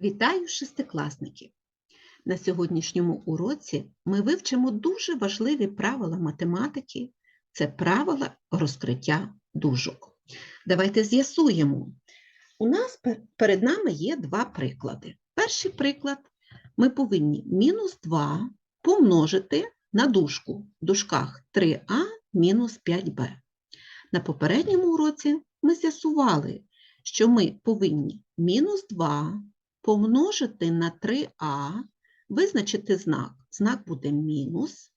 Вітаю шестикласники! На сьогоднішньому уроці ми вивчимо дуже важливі правила математики це правила розкриття дужок. Давайте з'ясуємо. У нас перед нами є два приклади. Перший приклад ми повинні мінус 2 помножити на дужку в дужках 3а мінус 5b. На попередньому уроці ми з'ясували, що ми повинні мінус 2 помножити на 3а, визначити знак. Знак буде мінус.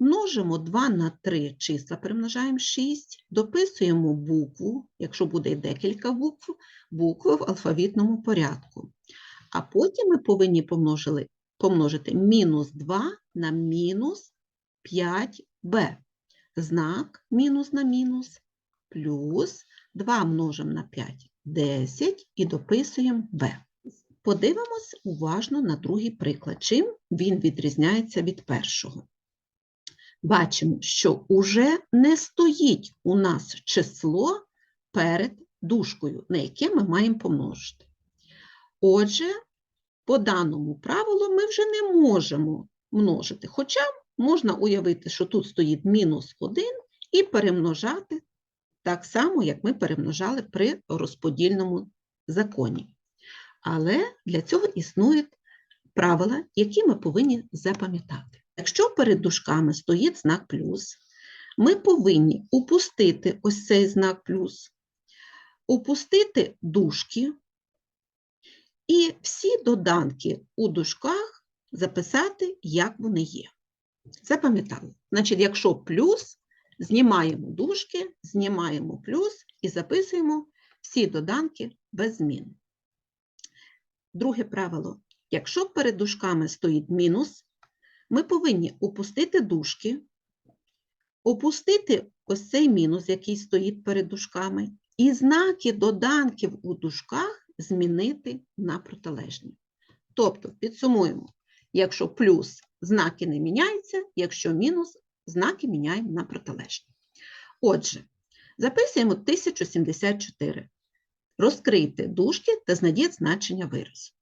Множимо 2 на 3 числа, перемножаємо 6, дописуємо букву, якщо буде декілька букв, букви в алфавітному порядку. А потім ми повинні помножили, помножити мінус 2 на мінус 5b. Знак мінус на мінус плюс 2 множимо на 5 – 10 і дописуємо b. Подивимось уважно на другий приклад, чим він відрізняється від першого. Бачимо, що уже не стоїть у нас число перед дужкою, на яке ми маємо помножити. Отже, по даному правилу ми вже не можемо множити, хоча можна уявити, що тут стоїть мінус 1 і перемножати так само, як ми перемножали при розподільному законі. Але для цього існують правила, які ми повинні запам'ятати. Якщо перед дужками стоїть знак плюс, ми повинні упустити ось цей знак плюс, упустити дужки і всі доданки у дужках записати, як вони є. Запам'ятали? Значить, якщо плюс, знімаємо дужки, знімаємо плюс і записуємо всі доданки без змін. Друге правило. Якщо перед дужками стоїть мінус, ми повинні опустити дужки, опустити ось цей мінус, який стоїть перед дужками, і знаки доданків у дужках змінити на протилежні. Тобто, підсумуємо, якщо плюс знаки не міняються, якщо мінус знаки міняємо на протилежні. Отже, записуємо 1074. Розкрийте дужки та знайдіть значення виразу.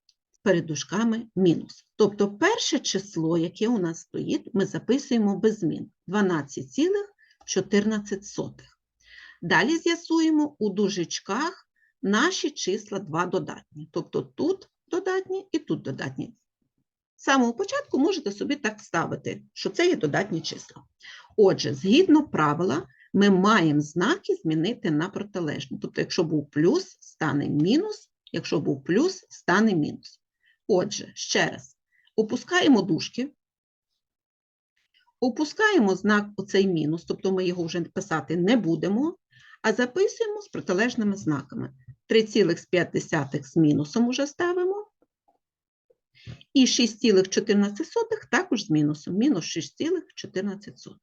Перед дужками мінус. Тобто перше число, яке у нас стоїть, ми записуємо без змін 12,14. Далі з'ясуємо у дужечках наші числа два додатні. Тобто тут додатні і тут додатні. З самого початку можете собі так ставити, що це є додатні числа. Отже, згідно правила, ми маємо знаки змінити на протилежні. Тобто, якщо був плюс, стане мінус, якщо був плюс, стане мінус. Отже, ще раз, опускаємо дужки, опускаємо знак оцей мінус, тобто ми його вже писати не будемо, а записуємо з протилежними знаками. 3,5 з мінусом уже ставимо. І 6,14 також з мінусом, мінус 6,14.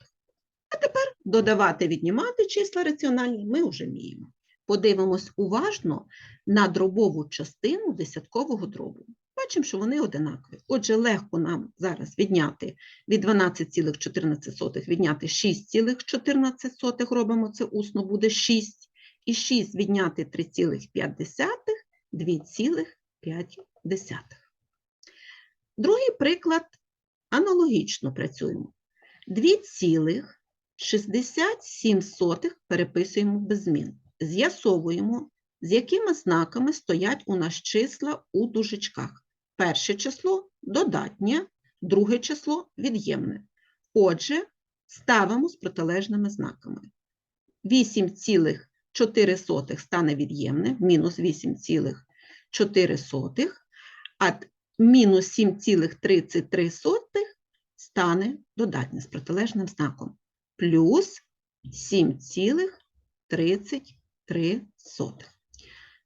А тепер додавати, віднімати числа раціональні ми вже вміємо. Подивимось уважно на дробову частину десяткового дробу. Бачимо, що вони одинакові. Отже, легко нам зараз відняти від 12,14 відняти 6,14, робимо це усно, буде 6. І 6 відняти 3,5 – 2,5. Другий приклад аналогічно працюємо. 2,67 переписуємо без змін. З'ясовуємо, з якими знаками стоять у нас числа у дужечках. Перше число додатнє, друге число від'ємне. Отже, ставимо з протилежними знаками. 8,4 стане від'ємне, мінус 8,4, а мінус 7,33 стане додатнє з протилежним знаком. Плюс 7,33.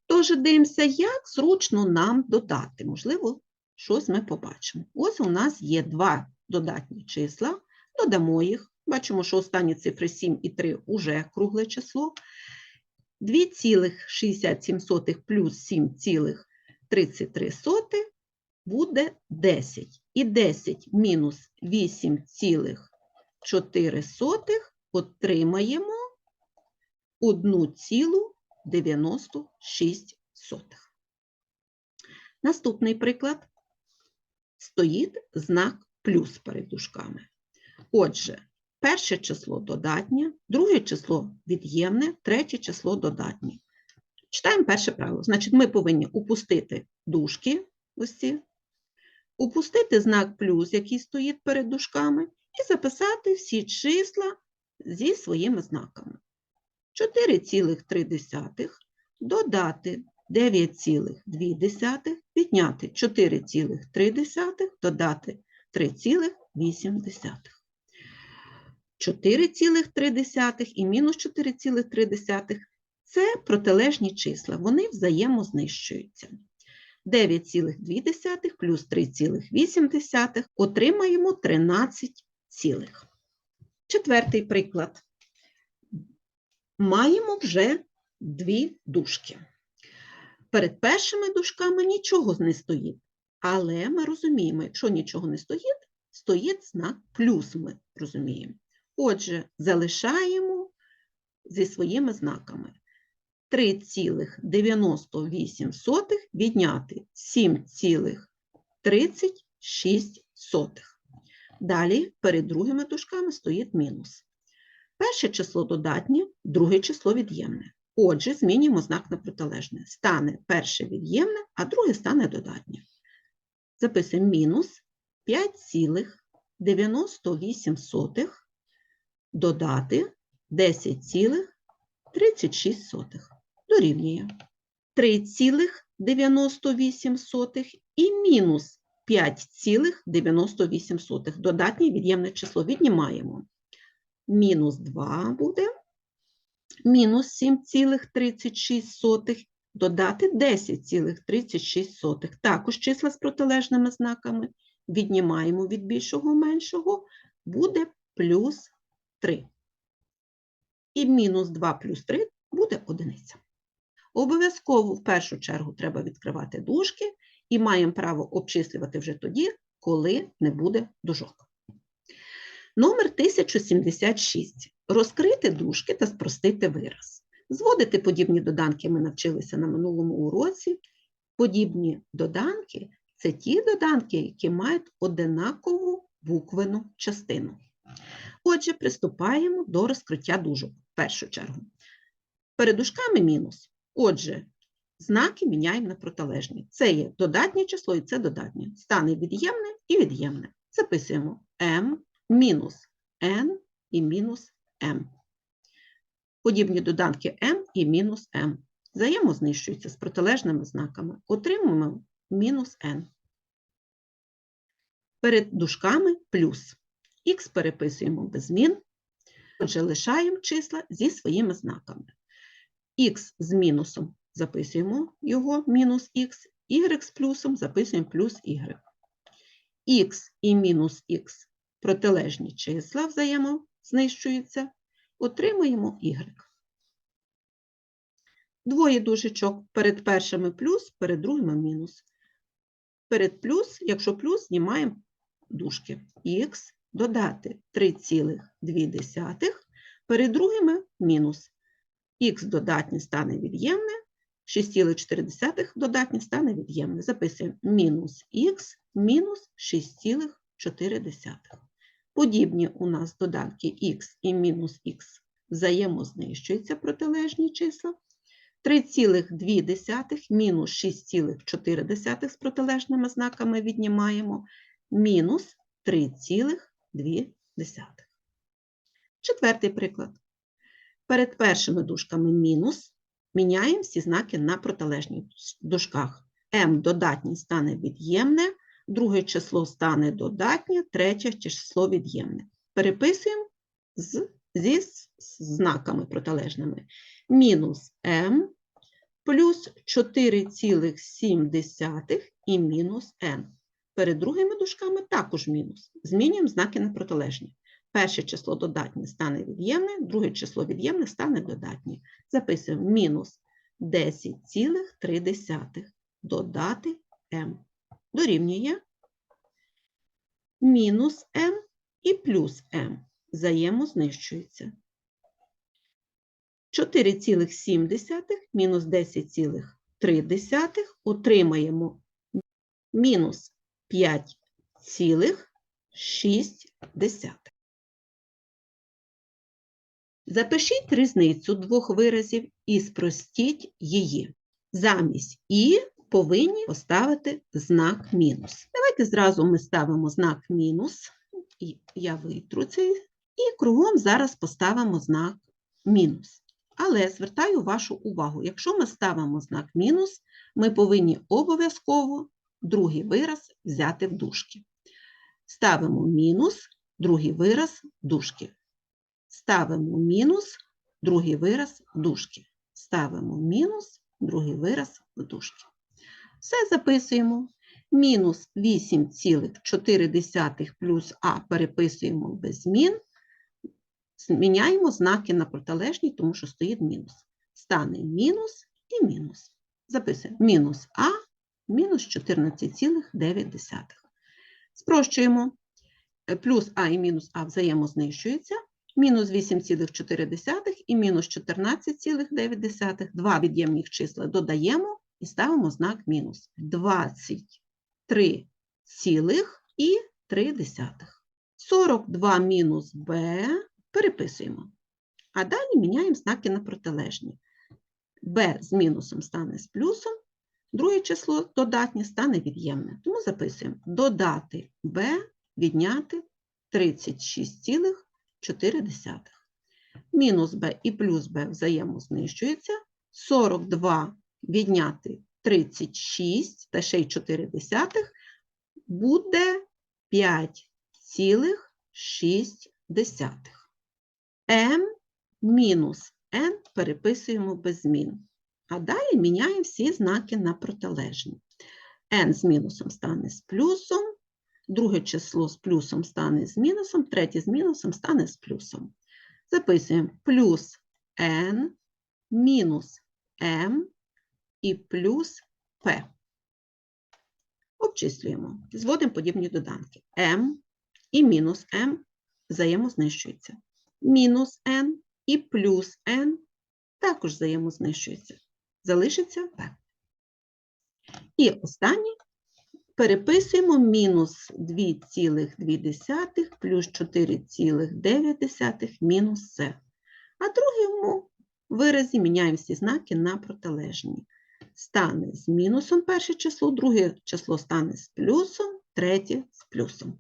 Тож дивимося, як зручно нам додати. Можливо, щось ми побачимо. Ось у нас є два додатні числа, додамо їх. Бачимо, що останні цифри 7 і 3 уже кругле число. 2,67 плюс 7,33 буде 10. І 10 мінус 8,4 отримаємо 1,96. Наступний приклад. Стоїть знак плюс перед дужками. Отже, перше число додатнє, друге число від'ємне, третє число додатнє. Читаємо перше правило. Значить, ми повинні упустити дужки, ось ці, упустити знак плюс, який стоїть перед дужками, і записати всі числа зі своїми знаками. 4,3 додати 9,2, підняти 4,3, додати 3,8. 4,3 і мінус 4,3 – це протилежні числа, вони взаємознищуються. 9,2 плюс 3,8 отримаємо 13 цілих. Четвертий приклад. Маємо вже дві дужки. Перед першими дужками нічого не стоїть, але ми розуміємо, якщо нічого не стоїть, стоїть знак плюс ми розуміємо. Отже, залишаємо зі своїми знаками. 3,98 відняти 7,36. Далі перед другими дужками стоїть мінус. Перше число додатнє, друге число від'ємне. Отже, змінюємо знак на протилежне. Стане перше від'ємне, а друге стане додатнє. Записуємо мінус 5,98 додати 10,36 дорівнює 3,98 і мінус 5,98. Додатнє від'ємне число віднімаємо. Мінус 2 буде, мінус 7,36, додати 10,36. Також числа з протилежними знаками. Віднімаємо від більшого меншого, буде плюс 3. І мінус 2 плюс 3 буде одиниця. Обов'язково в першу чергу треба відкривати дужки і маємо право обчислювати вже тоді, коли не буде дужок. Номер 1076. Розкрити дужки та спростити вираз. Зводити подібні доданки ми навчилися на минулому уроці. Подібні доданки це ті доданки, які мають одинакову буквену частину. Отже, приступаємо до розкриття дужок в першу чергу. Перед дужками мінус. Отже, знаки міняємо на протилежні. Це є додатнє число і це додатнє. Стане від'ємне і від'ємне. Записуємо m мінус n і мінус m. Подібні доданки m і мінус m. Взаємознищуються з протилежними знаками. Отримуємо мінус n. Перед дужками плюс. Х переписуємо без змін. Отже, лишаємо числа зі своїми знаками. Х з мінусом записуємо його мінус х, y з плюсом записуємо плюс y. Х і мінус х протилежні числа взаємознищуються, отримуємо y. Двоє дужечок перед першими плюс, перед другими мінус. Перед плюс, якщо плюс, знімаємо дужки. Х додати 3,2, перед другими мінус. Х додатнє стане від'ємне, 6,4 додатнє стане від'ємне. Записуємо мінус х мінус 6,4. Подібні у нас доданки х і мінус х взаємознищуються протилежні числа. 3,2 мінус 6,4 з протилежними знаками віднімаємо, мінус 3,2. Четвертий приклад. Перед першими дужками мінус міняємо всі знаки на протилежних дужках. m додатнє стане від'ємне, друге число стане додатнє, третє число від'ємне. Переписуємо з, зі знаками протилежними. Мінус m плюс 4,7 і мінус n. Перед другими дужками також мінус. Змінюємо знаки на протилежні. Перше число додатнє стане від'ємне, друге число від'ємне стане додатнє. Записуємо мінус 10,3 додати m. Дорівнює мінус m і плюс m. Взаємознищується. 4,7 мінус 10,3 отримаємо мінус 5,6. Запишіть різницю двох виразів і спростіть її. Замість і повинні поставити знак мінус. Давайте зразу ми ставимо знак мінус. Я витру цей. І кругом зараз поставимо знак мінус. Але звертаю вашу увагу, якщо ми ставимо знак мінус, ми повинні обов'язково другий вираз взяти в дужки. Ставимо мінус, другий вираз дужки. Ставимо мінус, другий вираз дужки. Ставимо мінус, другий вираз в дужки. Все записуємо. Мінус 8,4 плюс А переписуємо без змін. Зміняємо знаки на протилежні, тому що стоїть мінус. Стане мінус і мінус. Записуємо мінус А мінус 14,9. Спрощуємо. Плюс А і мінус А взаємознищуються. Мінус 8,4 і мінус 14,9. Два від'ємних числа додаємо і ставимо знак мінус. 23,3. 42 мінус Б переписуємо. А далі міняємо знаки на протилежні. Б з мінусом стане з плюсом, друге число додатнє стане від'ємне. Тому записуємо додати Б, відняти 36,4. Мінус Б і плюс Б взаємознищуються. 42 відняти 36 та ще й 4 десятих буде 5,6. М мінус N переписуємо без змін. А далі міняємо всі знаки на протилежні. n з мінусом стане з плюсом, друге число з плюсом стане з мінусом, третє з мінусом стане з плюсом. Записуємо плюс n мінус m і плюс p. Обчислюємо, зводимо подібні доданки. m і мінус m взаємознищуються. Мінус n і плюс n також взаємознищуються. Залишиться p. І останнє переписуємо мінус 2,2 плюс 4,9 мінус c. А другому виразі міняємо всі знаки на протилежні. Стане з мінусом перше число, друге число стане з плюсом, третє з плюсом.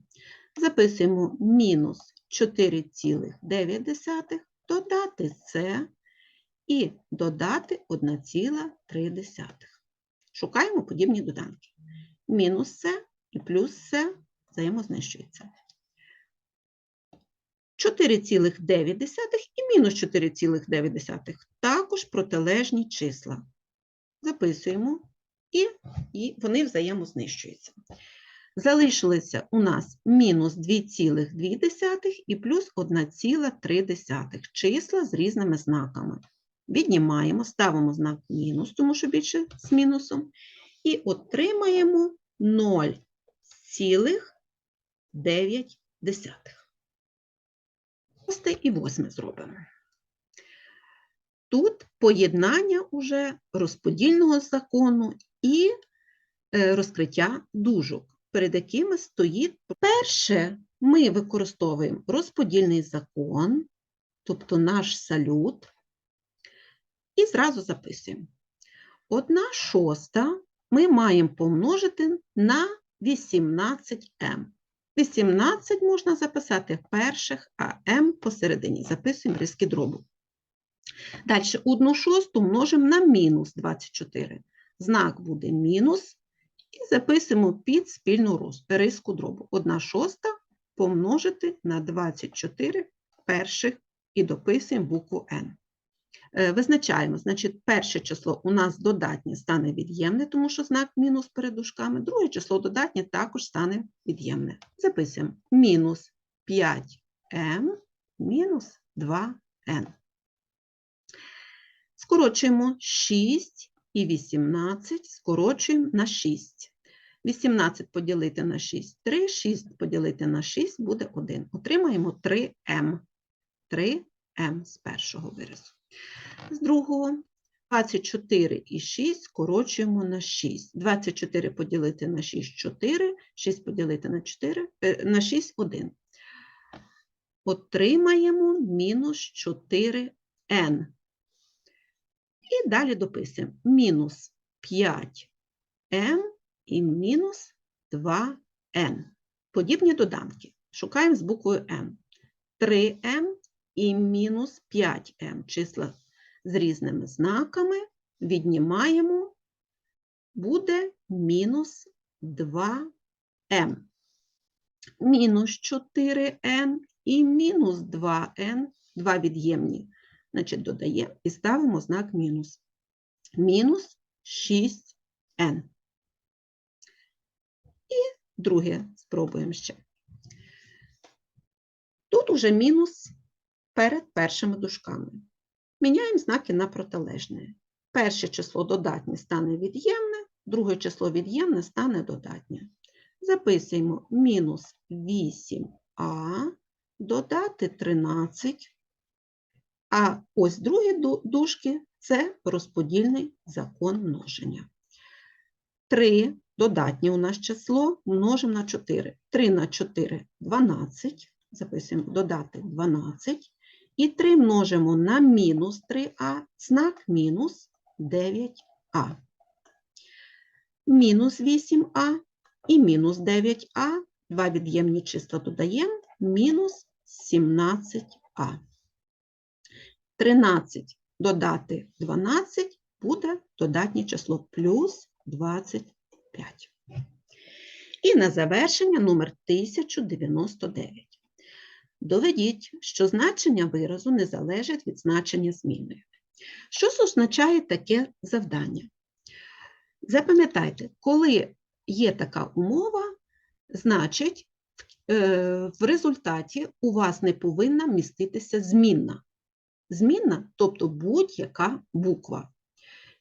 Записуємо мінус 4,9 додати це і додати 1,3. Шукаємо подібні доданки. Мінус це і плюс це взаємознищується. 4,9 і мінус 4,9 також протилежні числа. Записуємо, і, і вони взаємознищуються. Залишилося у нас мінус 2,2 і плюс 1,3 числа з різними знаками. Віднімаємо, ставимо знак мінус, тому що більше з мінусом, і отримаємо 0,9. Шосте і восьме зробимо. Тут поєднання уже розподільного закону і е, розкриття дужок перед якими стоїть перше, ми використовуємо розподільний закон, тобто наш салют, і зразу записуємо. Одна шоста ми маємо помножити на 18m. 18 можна записати в перших, а m посередині. Записуємо різки дробу. Далі, одну шосту множимо на мінус 24. Знак буде мінус і записуємо під спільну риску дробу. 1 шоста помножити на 24 перших і дописуємо букву n. Е, визначаємо, значить, перше число у нас додатнє стане від'ємне, тому що знак мінус перед дужками, друге число додатнє також стане від'ємне. Записуємо мінус 5m мінус 2n. Скорочуємо 6 і 18 скорочуємо на 6. 18 поділити на 6 3, 6 поділити на 6 буде 1. Отримаємо 3m. 3m з першого виразу. З другого 24 і 6 скорочуємо на 6. 24 поділити на 6 – 4, 6 поділити на 4, е, на 6 – 1. Отримаємо мінус 4n. І далі дописуємо мінус 5m і мінус 2n. Подібні доданки. Шукаємо з буквою m. 3m і мінус 5m. Числа з різними знаками віднімаємо, буде мінус 2m. Мінус 4n і мінус 2n, два від'ємні. Значить, додаємо і ставимо знак мінус. Мінус 6n. І друге спробуємо ще. Тут уже мінус перед першими дужками. Міняємо знаки на протилежне. Перше число додатнє стане від'ємне, друге число від'ємне стане додатнє. Записуємо мінус 8а, додати 13. А ось другі дужки – це розподільний закон множення. 3 додатнє у нас число множимо на 4. 3 на 4 – 12. Записуємо додати 12. І 3 множимо на мінус 3а, знак мінус 9а. Мінус 8а і мінус 9а, два від'ємні числа додаємо, мінус 17а. 13 додати 12 буде додатнє число плюс 25. І на завершення номер 1099. Доведіть, що значення виразу не залежить від значення змінної. Що означає таке завдання? Запам'ятайте, коли є така умова, значить, е, в результаті у вас не повинна міститися змінна. Змінна, тобто будь-яка буква.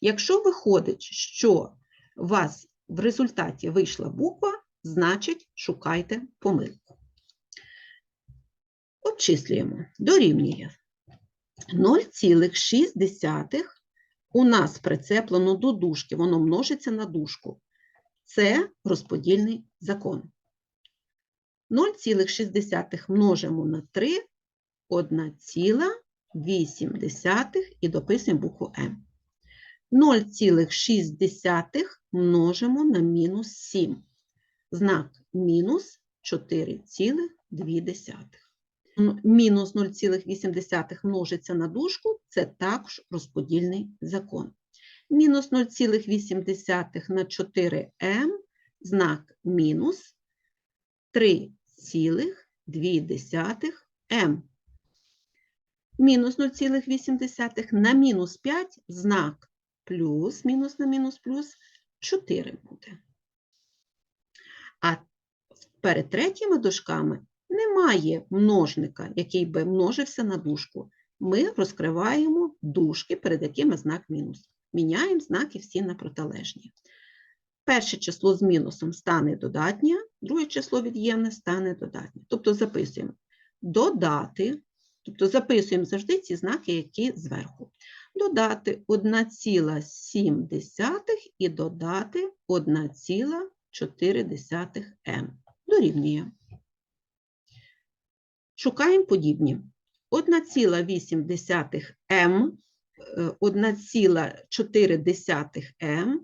Якщо виходить, що у вас в результаті вийшла буква, значить шукайте помилку. Обчислюємо. Дорівнює 0,6 у нас прицеплено до дужки, воно множиться на дужку. Це розподільний закон. 0,6 множимо на 3, 1,8 і дописуємо букву М. 0,6 множимо на мінус 7. Знак мінус 4,2. М, Мінус 0,8 множиться на дужку – це також розподільний закон. Мінус 0,8 на 4m, знак мінус 3,2m. Мінус 0,8 на мінус 5, знак плюс, мінус на мінус плюс 4 буде. А перед третіми дужками немає множника, який би множився на дужку. Ми розкриваємо дужки, перед якими знак мінус. Міняємо знаки всі на протилежні. Перше число з мінусом стане додатнє, друге число від'ємне стане додатнє. Тобто записуємо додати, тобто записуємо завжди ці знаки, які зверху. Додати 1,7 і додати 1,4m. Дорівнює. Шукаємо подібні. 1,8m, 1,4m,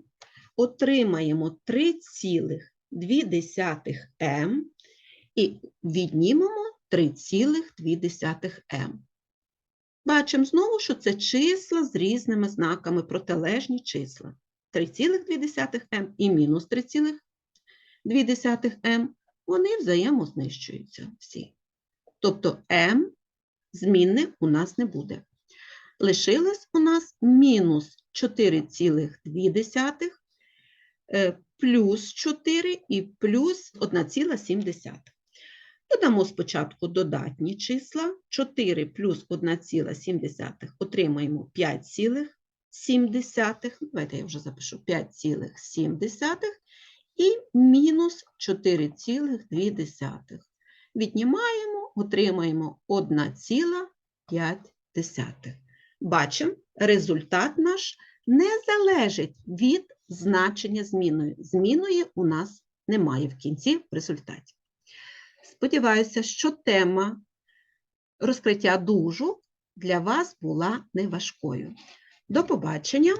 отримаємо 3,2m і віднімемо 3,2m. Бачимо знову, що це числа з різними знаками, протилежні числа. 3,2m і мінус 3,2m, вони взаємознищуються всі. Тобто m змінних у нас не буде. Лишилось у нас мінус 4,2 е, плюс 4 і плюс 1,7. Додамо спочатку додатні числа. 4 плюс 1,7 отримаємо 5,7. Давайте я вже запишу 5,7 і мінус 4,2. Віднімаємо, отримаємо 1,5. Бачимо, результат наш не залежить від значення зміною. Зміною у нас немає в кінці в результаті. Сподіваюся, що тема розкриття дужу для вас була неважкою. До побачення!